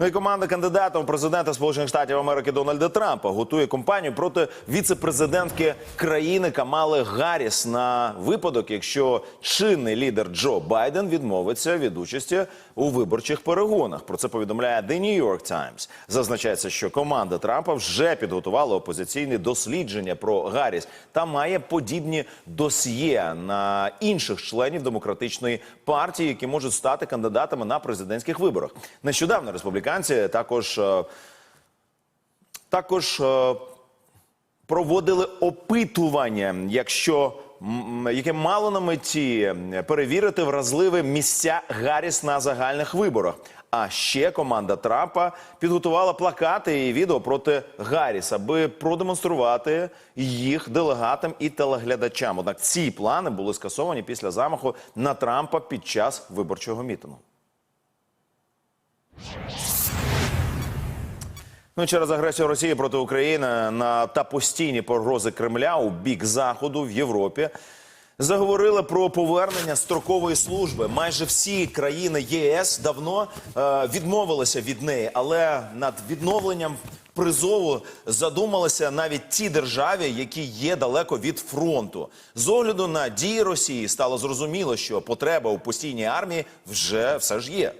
Ну і команда кандидата у президента Сполучених Штатів Америки Дональда Трампа готує кампанію проти віце-президентки країни Камали Гарріс на випадок, якщо чинний лідер Джо Байден відмовиться від участі у виборчих перегонах. Про це повідомляє The New York Times. Зазначається, що команда Трампа вже підготувала опозиційне дослідження про Гарріс та має подібні досьє на інших членів демократичної партії, які можуть стати кандидатами на президентських виборах. Нещодавно республіканці також е, також е, проводили опитування, якщо яке мало на меті перевірити вразливі місця Гарріс на загальних виборах. А ще команда Трампа підготувала плакати і відео проти Гарріс, аби продемонструвати їх делегатам і телеглядачам. Однак ці плани були скасовані після замаху на Трампа під час виборчого мітингу. Ну, через агресію Росії проти України на та постійні погрози Кремля у бік заходу в Європі заговорили про повернення строкової служби. Майже всі країни ЄС давно е, відмовилися від неї, але над відновленням призову задумалися навіть ті держави, які є далеко від фронту. З огляду на дії Росії стало зрозуміло, що потреба у постійній армії вже все ж є.